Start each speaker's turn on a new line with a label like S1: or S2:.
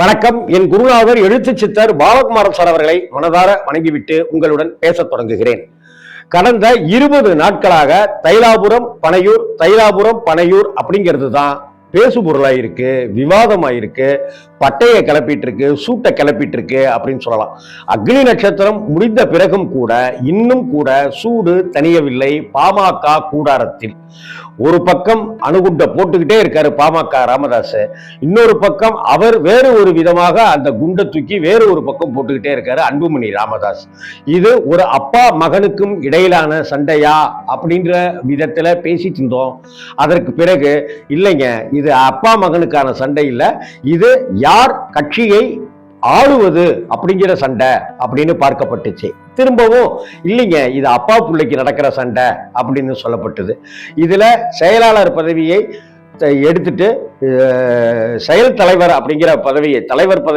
S1: வணக்கம். என் குருநாதர் எழுத்து சித்தர் பாலகுமாரன் சார் அவர்களை மனதார வணங்கிவிட்டு உங்களுடன் பேசத் தொடங்குகிறேன். கடந்த இருபது நாட்களாக தைலாபுரம் பனையூர் தைலாபுரம் பனையூர் அப்படிங்கிறது தான் பேசுபொருளா இருக்கு விவாதமாக இருக்கு பட்டையை கிளப்பிட்டு இருக்கு சூட்டை கிளப்பிட்டு இருக்கு அப்படின்னு சொல்லலாம். அக்னி நட்சத்திரம் முடிந்த பிறகும் கூட இன்னும் கூட சூடு தணியவில்லை பாமக கூடாரத்தில். ஒரு பக்கம் அணுகுண்ட போட்டுக்கிட்டே இருக்காரு பாமக ராமதாஸ் இன்னொரு பக்கம் அவர் வேறு ஒரு விதமாக அந்த குண்டை தூக்கி வேறு ஒரு பக்கம் போட்டுக்கிட்டே இருக்காரு அன்புமணி ராமதாஸ் இது ஒரு அப்பா மகனுக்கும் இடையிலான சண்டையா அப்படின்ற விதத்துல பேசிட்டு இருந்தோம். அதற்கு பிறகு இல்லைங்க இது அப்பா மகனுக்கான சண்டை இல்லை. இது யார் கட்சியை ஆளுவது அப்படிங்கிற சண்டை அப்படின்னு பார்க்கப்பட்டுச்சு. திரும்பவும் இல்லைங்க இது அப்பா பிள்ளைக்கு நடக்கிற சண்டை அப்படின்னு சொல்லப்பட்டது. இதுல செயலாளர் பதவியை எடுத்துட்டு செயல் தலைவர் அப்படிங்கிற பதவியை தலைவர் பதவி